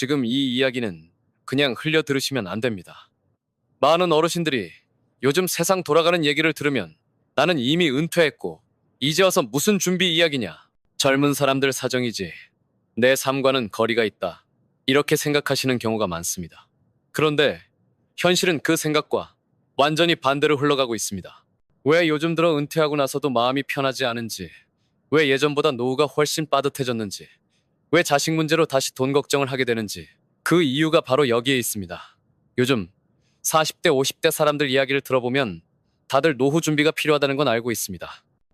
지금 이 이야기는 그냥 흘려 들으시면 안 됩니다. 많은 어르신들이 요즘 세상 돌아가는 얘기를 들으면 나는 이미 은퇴했고 이제 와서 무슨 준비 이야기냐. 젊은 사람들 사정이지. 내 삶과는 거리가 있다. 이렇게 생각하시는 경우가 많습니다. 그런데 현실은 그 생각과 완전히 반대로 흘러가고 있습니다. 왜 요즘 들어 은퇴하고 나서도 마음이 편하지 않은지, 왜 예전보다 노후가 훨씬 빠듯해졌는지, 왜 자식 문제로 다시 돈 걱정을 하게 되는지, 그 이유가 바로 여기에 있습니다. 요즘 40대, 50대 사람들 이야기를 들어보면 다들 노후 준비가 필요하다는 건 알고 있습니다.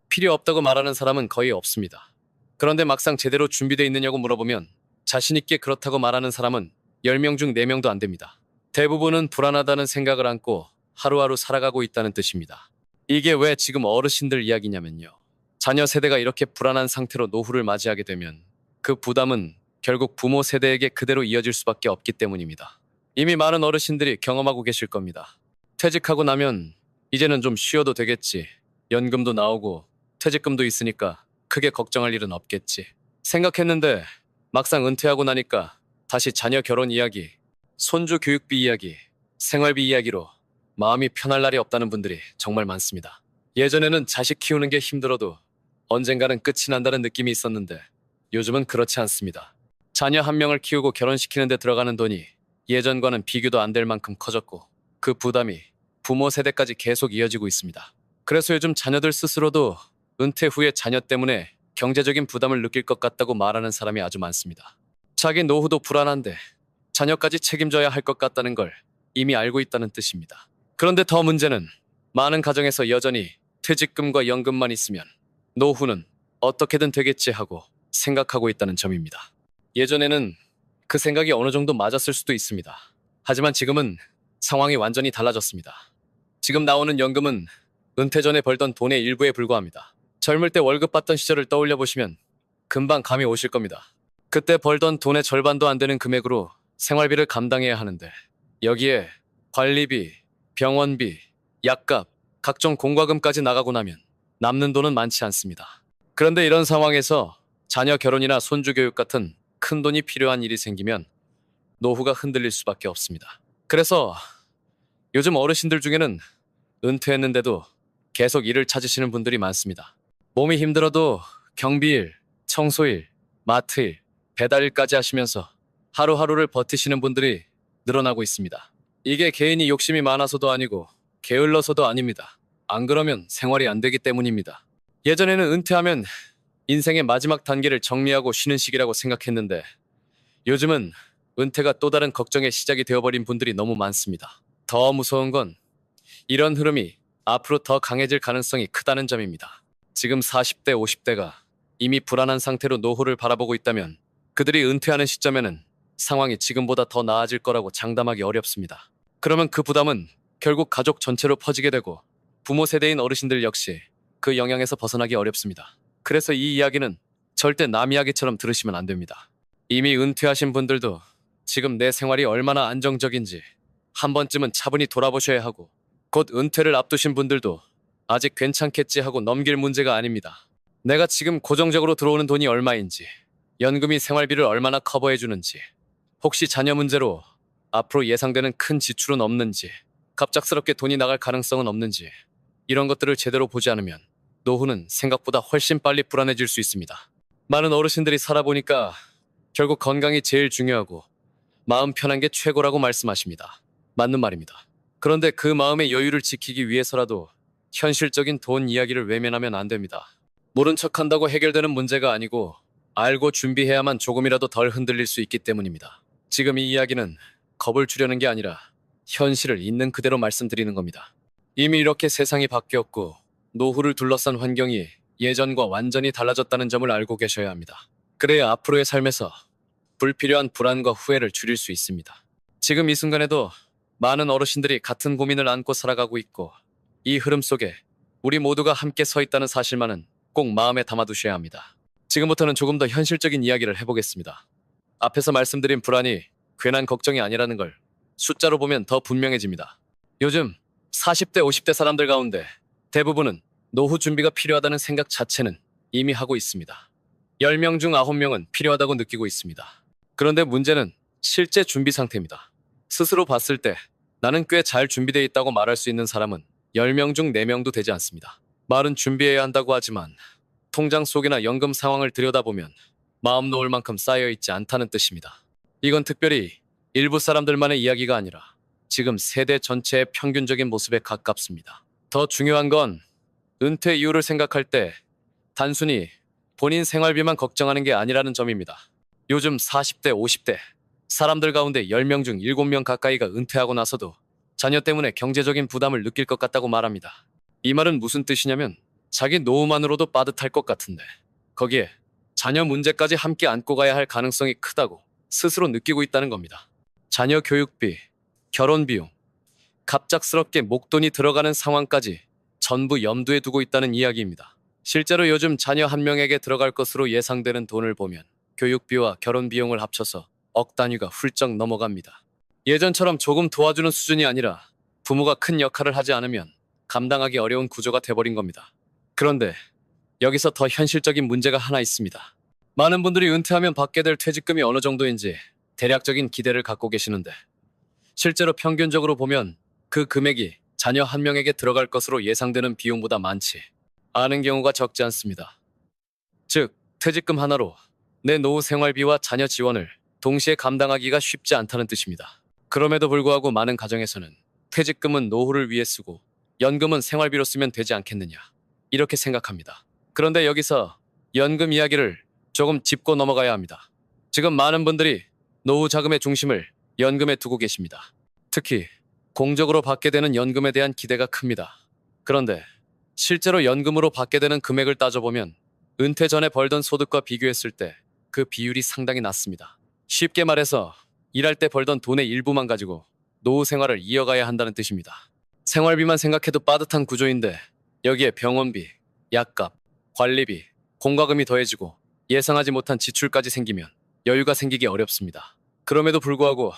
필요 없다고 말하는 사람은 거의 없습니다. 그런데 막상 제대로 준비되어 있느냐고 물어보면 자신 있게 그렇다고 말하는 사람은 10명 중 4명도 안 됩니다. 대부분은 불안하다는 생각을 안고 하루하루 살아가고 있다는 뜻입니다. 이게 왜 지금 어르신들 이야기냐면요. 자녀 세대가 이렇게 불안한 상태로 노후를 맞이하게 되면 그 부담은 결국 부모 세대에게 그대로 이어질 수밖에 없기 때문입니다. 이미 많은 어르신들이 경험하고 계실 겁니다. 퇴직하고 나면 이제는 좀 쉬어도 되겠지. 연금도 나오고 퇴직금도 있으니까 크게 걱정할 일은 없겠지. 생각했는데 막상 은퇴하고 나니까 다시 자녀 결혼 이야기, 손주 교육비 이야기, 생활비 이야기로 마음이 편할 날이 없다는 분들이 정말 많습니다. 예전에는 자식 키우는 게 힘들어도 언젠가는 끝이 난다는 느낌이 있었는데 요즘은 그렇지 않습니다. 자녀 한 명을 키우고 결혼시키는 데 들어가는 돈이 예전과는 비교도 안 될 만큼 커졌고 그 부담이 부모 세대까지 계속 이어지고 있습니다. 그래서 요즘 자녀들 스스로도 은퇴 후에 자녀 때문에 경제적인 부담을 느낄 것 같다고 말하는 사람이 아주 많습니다. 자기 노후도 불안한데 자녀까지 책임져야 할 것 같다는 걸 이미 알고 있다는 뜻입니다. 그런데 더 문제는 많은 가정에서 여전히 퇴직금과 연금만 있으면 노후는 어떻게든 되겠지 하고 생각하고 있다는 점입니다. 예전에는 그 생각이 어느 정도 맞았을 수도 있습니다. 하지만 지금은 상황이 완전히 달라졌습니다. 지금 나오는 연금은 은퇴 전에 벌던 돈의 일부에 불과합니다. 젊을 때 월급 받던 시절을 떠올려 보시면 금방 감이 오실 겁니다. 그때 벌던 돈의 절반도 안 되는 금액으로 생활비를 감당해야 하는데 여기에 관리비, 병원비, 약값, 각종 공과금까지 나가고 나면 남는 돈은 많지 않습니다. 그런데 이런 상황에서 자녀 결혼이나 손주 교육 같은 큰 돈이 필요한 일이 생기면 노후가 흔들릴 수밖에 없습니다. 그래서 요즘 어르신들 중에는 은퇴했는데도 계속 일을 찾으시는 분들이 많습니다. 몸이 힘들어도 경비일, 청소일, 마트일, 배달일까지 하시면서 하루하루를 버티시는 분들이 늘어나고 있습니다. 이게 개인이 욕심이 많아서도 아니고 게을러서도 아닙니다. 안 그러면 생활이 안 되기 때문입니다. 예전에는 은퇴하면 인생의 마지막 단계를 정리하고 쉬는 시기라고 생각했는데 요즘은 은퇴가 또 다른 걱정의 시작이 되어버린 분들이 너무 많습니다. 더 무서운 건 이런 흐름이 앞으로 더 강해질 가능성이 크다는 점입니다. 지금 40대, 50대가 이미 불안한 상태로 노후를 바라보고 있다면 그들이 은퇴하는 시점에는 상황이 지금보다 더 나아질 거라고 장담하기 어렵습니다. 그러면 그 부담은 결국 가족 전체로 퍼지게 되고 부모 세대인 어르신들 역시 그 영향에서 벗어나기 어렵습니다. 그래서 이 이야기는 절대 남 이야기처럼 들으시면 안 됩니다. 이미 은퇴하신 분들도 지금 내 생활이 얼마나 안정적인지 한 번쯤은 차분히 돌아보셔야 하고 곧 은퇴를 앞두신 분들도 아직 괜찮겠지 하고 넘길 문제가 아닙니다. 내가 지금 고정적으로 들어오는 돈이 얼마인지, 연금이 생활비를 얼마나 커버해 주는지, 혹시 자녀 문제로 앞으로 예상되는 큰 지출은 없는지, 갑작스럽게 돈이 나갈 가능성은 없는지, 이런 것들을 제대로 보지 않으면 노후는 생각보다 훨씬 빨리 불안해질 수 있습니다. 많은 어르신들이 살아보니까 결국 건강이 제일 중요하고 마음 편한 게 최고라고 말씀하십니다. 맞는 말입니다. 그런데 그 마음의 여유를 지키기 위해서라도 현실적인 돈 이야기를 외면하면 안 됩니다. 모른 척 한다고 해결되는 문제가 아니고 알고 준비해야만 조금이라도 덜 흔들릴 수 있기 때문입니다. 지금 이 이야기는 겁을 주려는 게 아니라 현실을 있는 그대로 말씀드리는 겁니다. 이미 이렇게 세상이 바뀌었고 노후를 둘러싼 환경이 예전과 완전히 달라졌다는 점을 알고 계셔야 합니다. 그래야 앞으로의 삶에서 불필요한 불안과 후회를 줄일 수 있습니다. 지금 이 순간에도 많은 어르신들이 같은 고민을 안고 살아가고 있고 이 흐름 속에 우리 모두가 함께 서 있다는 사실만은 꼭 마음에 담아두셔야 합니다. 지금부터는 조금 더 현실적인 이야기를 해보겠습니다. 앞에서 말씀드린 불안이 괜한 걱정이 아니라는 걸 숫자로 보면 더 분명해집니다. 요즘 40대, 50대 사람들 가운데 대부분은 노후 준비가 필요하다는 생각 자체는 이미 하고 있습니다. 10명 중 9명은 필요하다고 느끼고 있습니다. 그런데 문제는 실제 준비 상태입니다. 스스로 봤을 때 나는 꽤 잘 준비되어 있다고 말할 수 있는 사람은 10명 중 4명도 되지 않습니다. 말은 준비해야 한다고 하지만 통장 속이나 연금 상황을 들여다보면 마음 놓을 만큼 쌓여 있지 않다는 뜻입니다. 이건 특별히 일부 사람들만의 이야기가 아니라 지금 세대 전체의 평균적인 모습에 가깝습니다. 더 중요한 건 은퇴 이후를 생각할 때 단순히 본인 생활비만 걱정하는 게 아니라는 점입니다. 요즘 40대, 50대 사람들 가운데 10명 중 7명 가까이가 은퇴하고 나서도 자녀 때문에 경제적인 부담을 느낄 것 같다고 말합니다. 이 말은 무슨 뜻이냐면 자기 노후만으로도 빠듯할 것 같은데 거기에 자녀 문제까지 함께 안고 가야 할 가능성이 크다고 스스로 느끼고 있다는 겁니다. 자녀 교육비, 결혼 비용, 갑작스럽게 목돈이 들어가는 상황까지 전부 염두에 두고 있다는 이야기입니다. 실제로 요즘 자녀 한 명에게 들어갈 것으로 예상되는 돈을 보면 교육비와 결혼 비용을 합쳐서 억 단위가 훌쩍 넘어갑니다. 예전처럼 조금 도와주는 수준이 아니라 부모가 큰 역할을 하지 않으면 감당하기 어려운 구조가 돼버린 겁니다. 그런데 여기서 더 현실적인 문제가 하나 있습니다. 많은 분들이 은퇴하면 받게 될 퇴직금이 어느 정도인지 대략적인 기대를 갖고 계시는데 실제로 평균적으로 보면 그 금액이 자녀 한 명에게 들어갈 것으로 예상되는 비용보다 많지 않은 경우가 적지 않습니다. 즉, 퇴직금 하나로 내 노후 생활비와 자녀 지원을 동시에 감당하기가 쉽지 않다는 뜻입니다. 그럼에도 불구하고 많은 가정에서는 퇴직금은 노후를 위해 쓰고 연금은 생활비로 쓰면 되지 않겠느냐 이렇게 생각합니다. 그런데 여기서 연금 이야기를 조금 짚고 넘어가야 합니다. 지금 많은 분들이 노후 자금의 중심을 연금에 두고 계십니다. 특히 공적으로 받게 되는 연금에 대한 기대가 큽니다. 그런데 실제로 연금으로 받게 되는 금액을 따져보면 은퇴 전에 벌던 소득과 비교했을 때 그 비율이 상당히 낮습니다. 쉽게 말해서 일할 때 벌던 돈의 일부만 가지고 노후 생활을 이어가야 한다는 뜻입니다. 생활비만 생각해도 빠듯한 구조인데 여기에 병원비, 약값, 관리비, 공과금이 더해지고 예상하지 못한 지출까지 생기면 여유가 생기기 어렵습니다. 그럼에도 불구하고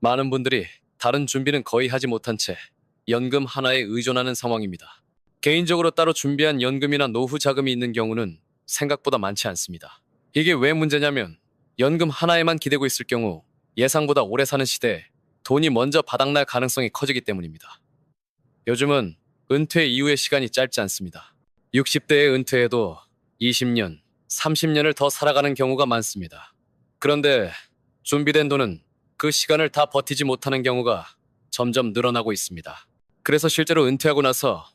많은 분들이 다른 준비는 거의 하지 못한 채 연금 하나에 의존하는 상황입니다. 개인적으로 따로 준비한 연금이나 노후 자금이 있는 경우는 생각보다 많지 않습니다. 이게 왜 문제냐면 연금 하나에만 기대고 있을 경우 예상보다 오래 사는 시대에 돈이 먼저 바닥날 가능성이 커지기 때문입니다. 요즘은 은퇴 이후의 시간이 짧지 않습니다. 60대에 은퇴해도 20년, 30년을 더 살아가는 경우가 많습니다. 그런데 준비된 돈은 그 시간을 다 버티지 못하는 경우가 점점 늘어나고 있습니다. 그래서 실제로 은퇴하고 나서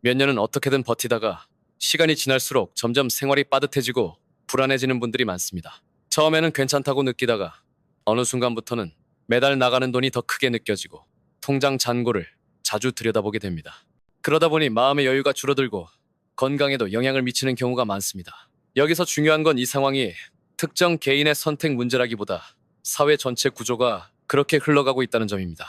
몇 년은 어떻게든 버티다가 시간이 지날수록 점점 생활이 빠듯해지고 불안해지는 분들이 많습니다. 처음에는 괜찮다고 느끼다가 어느 순간부터는 매달 나가는 돈이 더 크게 느껴지고 통장 잔고를 자주 들여다보게 됩니다. 그러다 보니 마음의 여유가 줄어들고 건강에도 영향을 미치는 경우가 많습니다. 여기서 중요한 건 이 상황이 특정 개인의 선택 문제라기보다 사회 전체 구조가 그렇게 흘러가고 있다는 점입니다.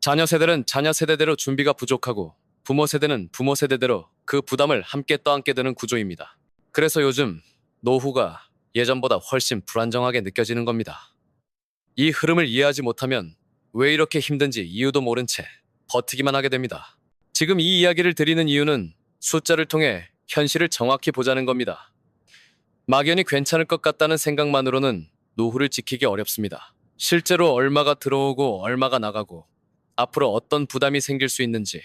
자녀 세대는 자녀 세대대로 준비가 부족하고 부모 세대는 부모 세대대로 그 부담을 함께 떠안게 되는 구조입니다. 그래서 요즘 노후가 예전보다 훨씬 불안정하게 느껴지는 겁니다. 이 흐름을 이해하지 못하면 왜 이렇게 힘든지 이유도 모른 채 버티기만 하게 됩니다. 지금 이 이야기를 드리는 이유는 숫자를 통해 현실을 정확히 보자는 겁니다. 막연히 괜찮을 것 같다는 생각만으로는 노후를 지키기 어렵습니다. 실제로 얼마가 들어오고 얼마가 나가고 앞으로 어떤 부담이 생길 수 있는지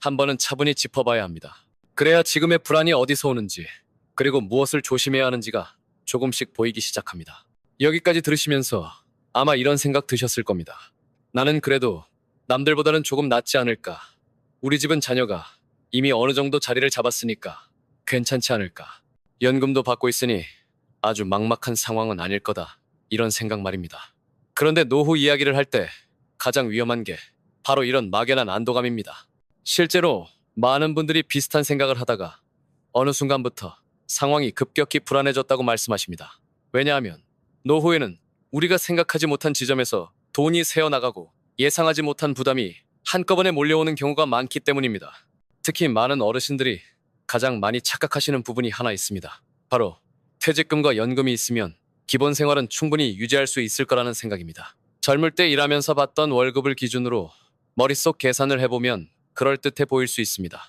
한 번은 차분히 짚어봐야 합니다. 그래야 지금의 불안이 어디서 오는지 그리고 무엇을 조심해야 하는지가 조금씩 보이기 시작합니다. 여기까지 들으시면서 아마 이런 생각 드셨을 겁니다. 나는 그래도 남들보다는 조금 낫지 않을까. 우리 집은 자녀가 이미 어느 정도 자리를 잡았으니까 괜찮지 않을까. 연금도 받고 있으니 아주 막막한 상황은 아닐 거다. 이런 생각 말입니다. 그런데 노후 이야기를 할 때 가장 위험한 게 바로 이런 막연한 안도감입니다. 실제로 많은 분들이 비슷한 생각을 하다가 어느 순간부터 상황이 급격히 불안해졌다고 말씀하십니다. 왜냐하면 노후에는 우리가 생각하지 못한 지점에서 돈이 새어나가고 예상하지 못한 부담이 한꺼번에 몰려오는 경우가 많기 때문입니다. 특히 많은 어르신들이 가장 많이 착각하시는 부분이 하나 있습니다. 바로 퇴직금과 연금이 있으면 기본 생활은 충분히 유지할 수 있을 거라는 생각입니다. 젊을 때 일하면서 받던 월급을 기준으로 머릿속 계산을 해보면 그럴듯해 보일 수 있습니다.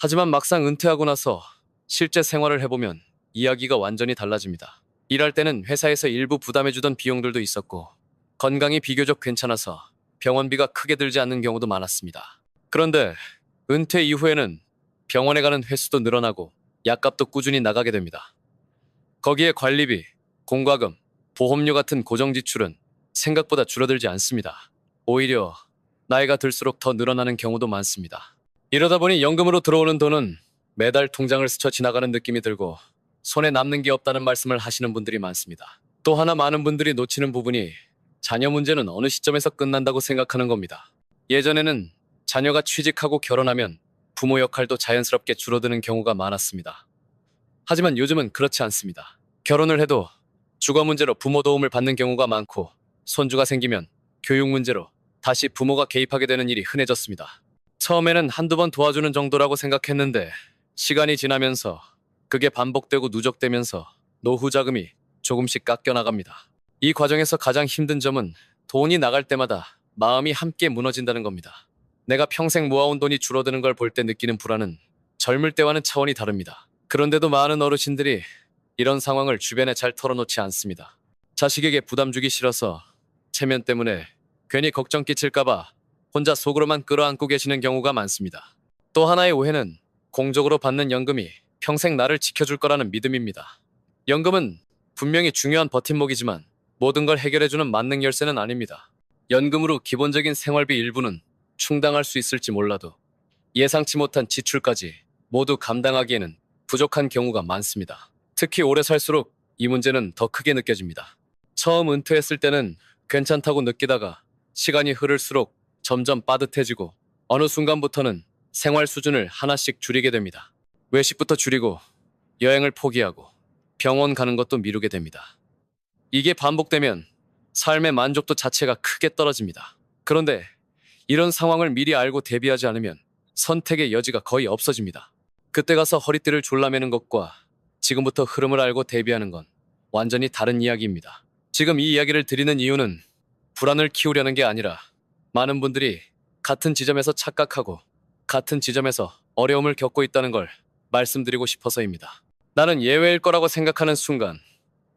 하지만 막상 은퇴하고 나서 실제 생활을 해보면 이야기가 완전히 달라집니다. 일할 때는 회사에서 일부 부담해주던 비용들도 있었고 건강이 비교적 괜찮아서 병원비가 크게 들지 않는 경우도 많았습니다. 그런데 은퇴 이후에는 병원에 가는 횟수도 늘어나고 약값도 꾸준히 나가게 됩니다. 거기에 관리비, 공과금, 보험료 같은 고정 지출은 생각보다 줄어들지 않습니다. 오히려 나이가 들수록 더 늘어나는 경우도 많습니다. 이러다 보니 연금으로 들어오는 돈은 매달 통장을 스쳐 지나가는 느낌이 들고 손에 남는 게 없다는 말씀을 하시는 분들이 많습니다. 또 하나 많은 분들이 놓치는 부분이 자녀 문제는 어느 시점에서 끝난다고 생각하는 겁니다. 예전에는 자녀가 취직하고 결혼하면 부모 역할도 자연스럽게 줄어드는 경우가 많았습니다. 하지만 요즘은 그렇지 않습니다. 결혼을 해도 주거 문제로 부모 도움을 받는 경우가 많고 손주가 생기면 교육 문제로 다시 부모가 개입하게 되는 일이 흔해졌습니다. 처음에는 한두 번 도와주는 정도라고 생각했는데 시간이 지나면서 그게 반복되고 누적되면서 노후 자금이 조금씩 깎여 나갑니다. 이 과정에서 가장 힘든 점은 돈이 나갈 때마다 마음이 함께 무너진다는 겁니다. 내가 평생 모아온 돈이 줄어드는 걸 볼 때 느끼는 불안은 젊을 때와는 차원이 다릅니다. 그런데도 많은 어르신들이 이런 상황을 주변에 잘 털어놓지 않습니다. 자식에게 부담 주기 싫어서 체면 때문에 괜히 걱정 끼칠까봐 혼자 속으로만 끌어안고 계시는 경우가 많습니다. 또 하나의 오해는 공적으로 받는 연금이 평생 나를 지켜줄 거라는 믿음입니다. 연금은 분명히 중요한 버팀목이지만 모든 걸 해결해주는 만능 열쇠는 아닙니다. 연금으로 기본적인 생활비 일부는 충당할 수 있을지 몰라도 예상치 못한 지출까지 모두 감당하기에는 부족한 경우가 많습니다. 특히 오래 살수록 이 문제는 더 크게 느껴집니다. 처음 은퇴했을 때는 괜찮다고 느끼다가 시간이 흐를수록 점점 빠듯해지고 어느 순간부터는 생활 수준을 하나씩 줄이게 됩니다. 외식부터 줄이고 여행을 포기하고 병원 가는 것도 미루게 됩니다. 이게 반복되면 삶의 만족도 자체가 크게 떨어집니다. 그런데 이런 상황을 미리 알고 대비하지 않으면 선택의 여지가 거의 없어집니다. 그때 가서 허리띠를 졸라매는 것과 지금부터 흐름을 알고 대비하는 건 완전히 다른 이야기입니다. 지금 이 이야기를 드리는 이유는 불안을 키우려는 게 아니라 많은 분들이 같은 지점에서 착각하고 같은 지점에서 어려움을 겪고 있다는 걸 말씀드리고 싶어서입니다. 나는 예외일 거라고 생각하는 순간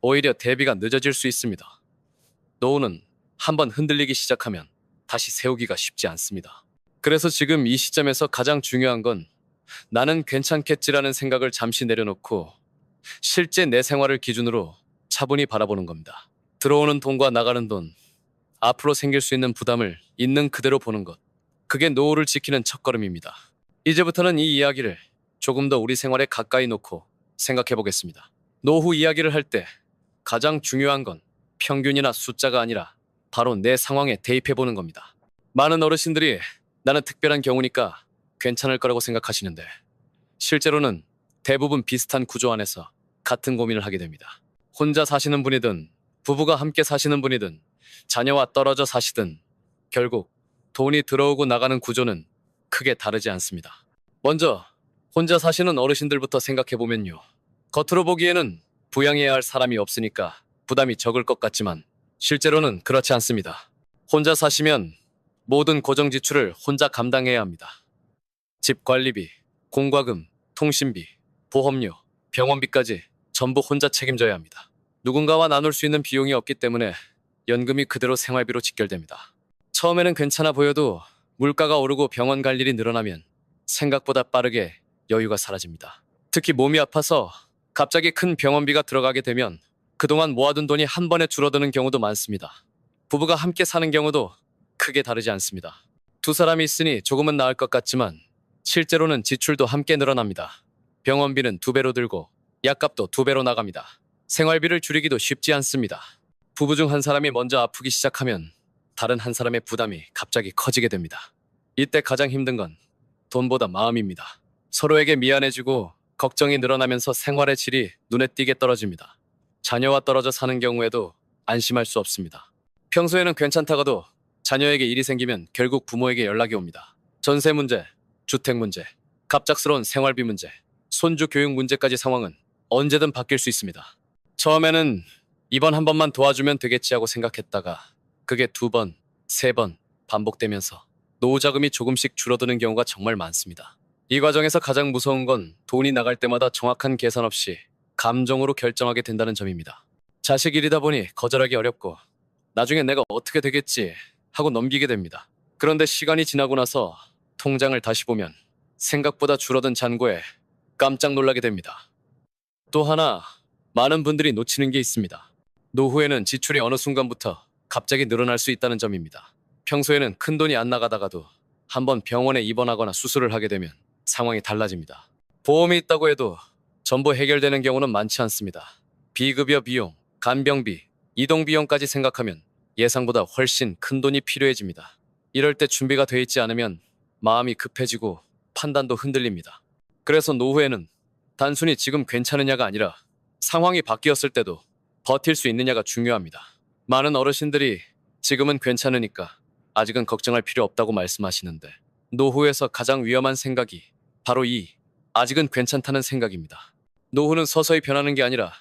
오히려 대비가 늦어질 수 있습니다. 노후는 한번 흔들리기 시작하면 다시 세우기가 쉽지 않습니다. 그래서 지금 이 시점에서 가장 중요한 건 나는 괜찮겠지라는 생각을 잠시 내려놓고 실제 내 생활을 기준으로 차분히 바라보는 겁니다. 들어오는 돈과 나가는 돈, 앞으로 생길 수 있는 부담을 있는 그대로 보는 것. 그게 노후를 지키는 첫걸음입니다. 이제부터는 이 이야기를 조금 더 우리 생활에 가까이 놓고 생각해 보겠습니다. 노후 이야기를 할 때 가장 중요한 건 평균이나 숫자가 아니라 바로 내 상황에 대입해 보는 겁니다. 많은 어르신들이 나는 특별한 경우니까 괜찮을 거라고 생각하시는데 실제로는 대부분 비슷한 구조 안에서 같은 고민을 하게 됩니다. 혼자 사시는 분이든 부부가 함께 사시는 분이든 자녀와 떨어져 사시든 결국 돈이 들어오고 나가는 구조는 크게 다르지 않습니다. 먼저 혼자 사시는 어르신들부터 생각해 보면요. 겉으로 보기에는 부양해야 할 사람이 없으니까 부담이 적을 것 같지만 실제로는 그렇지 않습니다. 혼자 사시면 모든 고정 지출을 혼자 감당해야 합니다. 집 관리비, 공과금, 통신비, 보험료, 병원비까지 전부 혼자 책임져야 합니다. 누군가와 나눌 수 있는 비용이 없기 때문에 연금이 그대로 생활비로 직결됩니다. 처음에는 괜찮아 보여도 물가가 오르고 병원 갈 일이 늘어나면 생각보다 빠르게 여유가 사라집니다. 특히 몸이 아파서 갑자기 큰 병원비가 들어가게 되면 그동안 모아둔 돈이 한 번에 줄어드는 경우도 많습니다. 부부가 함께 사는 경우도 크게 다르지 않습니다. 두 사람이 있으니 조금은 나을 것 같지만 실제로는 지출도 함께 늘어납니다. 병원비는 두 배로 들고 약값도 두 배로 나갑니다. 생활비를 줄이기도 쉽지 않습니다. 부부 중 한 사람이 먼저 아프기 시작하면 다른 한 사람의 부담이 갑자기 커지게 됩니다. 이때 가장 힘든 건 돈보다 마음입니다. 서로에게 미안해지고 걱정이 늘어나면서 생활의 질이 눈에 띄게 떨어집니다. 자녀와 떨어져 사는 경우에도 안심할 수 없습니다. 평소에는 괜찮다가도 자녀에게 일이 생기면 결국 부모에게 연락이 옵니다. 전세 문제, 주택 문제, 갑작스러운 생활비 문제, 손주 교육 문제까지 상황은 언제든 바뀔 수 있습니다. 처음에는 이번 한 번만 도와주면 되겠지 하고 생각했다가 그게 두 번, 세 번 반복되면서 노후 자금이 조금씩 줄어드는 경우가 정말 많습니다. 이 과정에서 가장 무서운 건 돈이 나갈 때마다 정확한 계산 없이 감정으로 결정하게 된다는 점입니다. 자식 일이다 보니 거절하기 어렵고 나중에 내가 어떻게 되겠지 하고 넘기게 됩니다. 그런데 시간이 지나고 나서 통장을 다시 보면 생각보다 줄어든 잔고에 깜짝 놀라게 됩니다. 또 하나 많은 분들이 놓치는 게 있습니다. 노후에는 지출이 어느 순간부터 갑자기 늘어날 수 있다는 점입니다. 평소에는 큰 돈이 안 나가다가도 한번 병원에 입원하거나 수술을 하게 되면 상황이 달라집니다. 보험이 있다고 해도 전부 해결되는 경우는 많지 않습니다. 비급여 비용, 간병비, 이동 비용까지 생각하면 예상보다 훨씬 큰 돈이 필요해집니다. 이럴 때 준비가 돼 있지 않으면 마음이 급해지고 판단도 흔들립니다. 그래서 노후에는 단순히 지금 괜찮으냐가 아니라 상황이 바뀌었을 때도 버틸 수 있느냐가 중요합니다. 많은 어르신들이 지금은 괜찮으니까 아직은 걱정할 필요 없다고 말씀하시는데 노후에서 가장 위험한 생각이 바로 이 아직은 괜찮다는 생각입니다. 노후는 서서히 변하는 게 아니라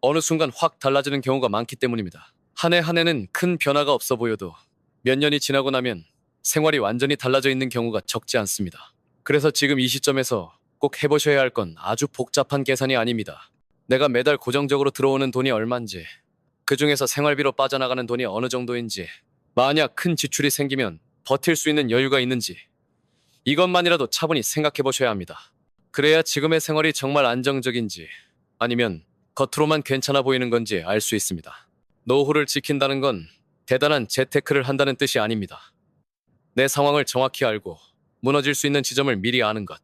어느 순간 확 달라지는 경우가 많기 때문입니다. 한 해 한 해는 큰 변화가 없어 보여도 몇 년이 지나고 나면 생활이 완전히 달라져 있는 경우가 적지 않습니다. 그래서 지금 이 시점에서 꼭 해보셔야 할 건 아주 복잡한 계산이 아닙니다. 내가 매달 고정적으로 들어오는 돈이 얼만지, 그 중에서 생활비로 빠져나가는 돈이 어느 정도인지, 만약 큰 지출이 생기면 버틸 수 있는 여유가 있는지, 이것만이라도 차분히 생각해 보셔야 합니다. 그래야 지금의 생활이 정말 안정적인지, 아니면 겉으로만 괜찮아 보이는 건지 알 수 있습니다. 노후를 지킨다는 건 대단한 재테크를 한다는 뜻이 아닙니다. 내 상황을 정확히 알고 무너질 수 있는 지점을 미리 아는 것.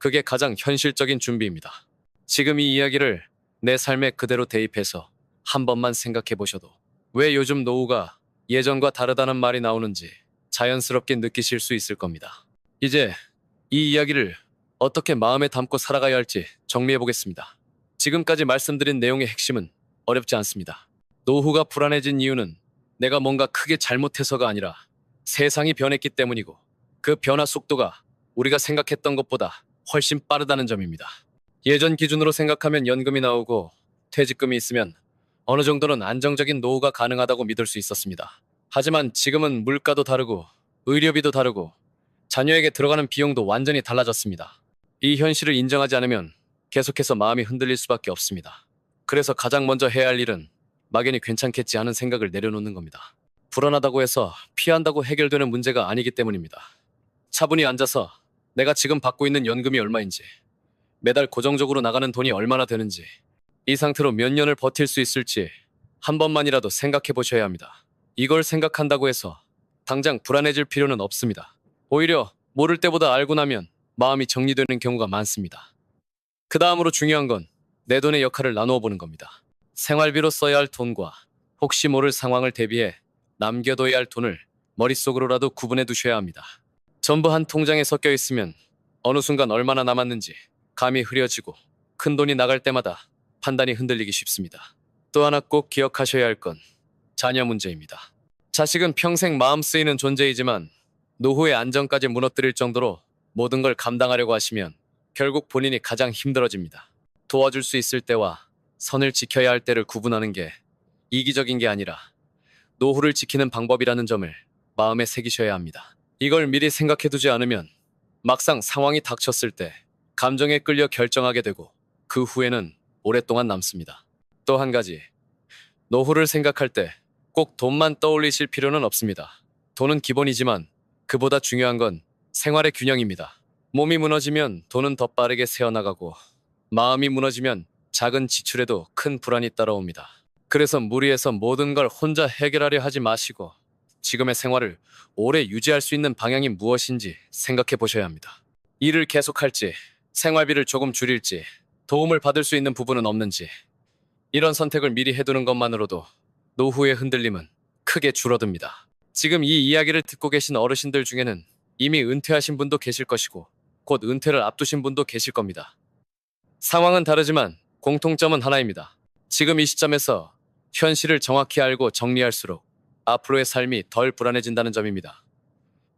그게 가장 현실적인 준비입니다. 지금 이 이야기를 내 삶에 그대로 대입해서 한 번만 생각해 보셔도 왜 요즘 노후가 예전과 다르다는 말이 나오는지 자연스럽게 느끼실 수 있을 겁니다. 이제 이 이야기를 어떻게 마음에 담고 살아가야 할지 정리해 보겠습니다. 지금까지 말씀드린 내용의 핵심은 어렵지 않습니다. 노후가 불안해진 이유는 내가 뭔가 크게 잘못해서가 아니라 세상이 변했기 때문이고 그 변화 속도가 우리가 생각했던 것보다 훨씬 빠르다는 점입니다. 예전 기준으로 생각하면 연금이 나오고 퇴직금이 있으면 어느 정도는 안정적인 노후가 가능하다고 믿을 수 있었습니다. 하지만 지금은 물가도 다르고 의료비도 다르고 자녀에게 들어가는 비용도 완전히 달라졌습니다. 이 현실을 인정하지 않으면 계속해서 마음이 흔들릴 수밖에 없습니다. 그래서 가장 먼저 해야 할 일은 막연히 괜찮겠지 하는 생각을 내려놓는 겁니다. 불안하다고 해서 피한다고 해결되는 문제가 아니기 때문입니다. 차분히 앉아서 내가 지금 받고 있는 연금이 얼마인지, 매달 고정적으로 나가는 돈이 얼마나 되는지, 이 상태로 몇 년을 버틸 수 있을지 한 번만이라도 생각해 보셔야 합니다. 이걸 생각한다고 해서 당장 불안해질 필요는 없습니다. 오히려 모를 때보다 알고 나면 마음이 정리되는 경우가 많습니다. 그 다음으로 중요한 건 내 돈의 역할을 나누어 보는 겁니다. 생활비로 써야 할 돈과 혹시 모를 상황을 대비해 남겨둬야 할 돈을 머릿속으로라도 구분해 두셔야 합니다. 전부 한 통장에 섞여 있으면 어느 순간 얼마나 남았는지 감이 흐려지고 큰 돈이 나갈 때마다 판단이 흔들리기 쉽습니다. 또 하나 꼭 기억하셔야 할 건 자녀 문제입니다. 자식은 평생 마음 쓰이는 존재이지만 노후의 안정까지 무너뜨릴 정도로 모든 걸 감당하려고 하시면 결국 본인이 가장 힘들어집니다. 도와줄 수 있을 때와 선을 지켜야 할 때를 구분하는 게 이기적인 게 아니라 노후를 지키는 방법이라는 점을 마음에 새기셔야 합니다. 이걸 미리 생각해 두지 않으면 막상 상황이 닥쳤을 때 감정에 끌려 결정하게 되고 그 후에는 오랫동안 남습니다. 또 한 가지, 노후를 생각할 때 꼭 돈만 떠올리실 필요는 없습니다. 돈은 기본이지만 그보다 중요한 건 생활의 균형입니다. 몸이 무너지면 돈은 더 빠르게 새어나가고 마음이 무너지면 작은 지출에도 큰 불안이 따라옵니다. 그래서 무리해서 모든 걸 혼자 해결하려 하지 마시고 지금의 생활을 오래 유지할 수 있는 방향이 무엇인지 생각해 보셔야 합니다. 일을 계속할지, 생활비를 조금 줄일지, 도움을 받을 수 있는 부분은 없는지, 이런 선택을 미리 해두는 것만으로도 노후의 흔들림은 크게 줄어듭니다. 지금 이 이야기를 듣고 계신 어르신들 중에는 이미 은퇴하신 분도 계실 것이고, 곧 은퇴를 앞두신 분도 계실 겁니다. 상황은 다르지만 공통점은 하나입니다. 지금 이 시점에서 현실을 정확히 알고 정리할수록 앞으로의 삶이 덜 불안해진다는 점입니다.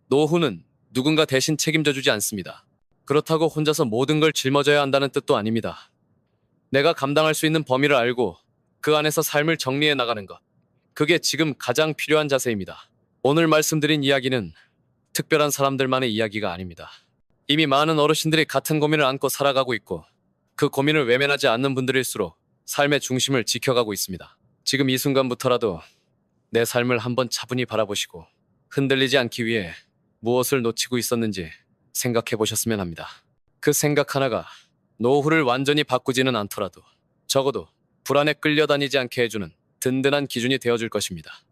노후는 누군가 대신 책임져 주지 않습니다. 그렇다고 혼자서 모든 걸 짊어져야 한다는 뜻도 아닙니다. 내가 감당할 수 있는 범위를 알고 그 안에서 삶을 정리해 나가는 것. 그게 지금 가장 필요한 자세입니다. 오늘 말씀드린 이야기는 특별한 사람들만의 이야기가 아닙니다. 이미 많은 어르신들이 같은 고민을 안고 살아가고 있고 그 고민을 외면하지 않는 분들일수록 삶의 중심을 지켜가고 있습니다. 지금 이 순간부터라도 내 삶을 한번 차분히 바라보시고 흔들리지 않기 위해 무엇을 놓치고 있었는지 생각해 보셨으면 합니다. 그 생각 하나가 노후를 완전히 바꾸지는 않더라도 적어도 불안에 끌려다니지 않게 해주는 든든한 기준이 되어줄 것입니다.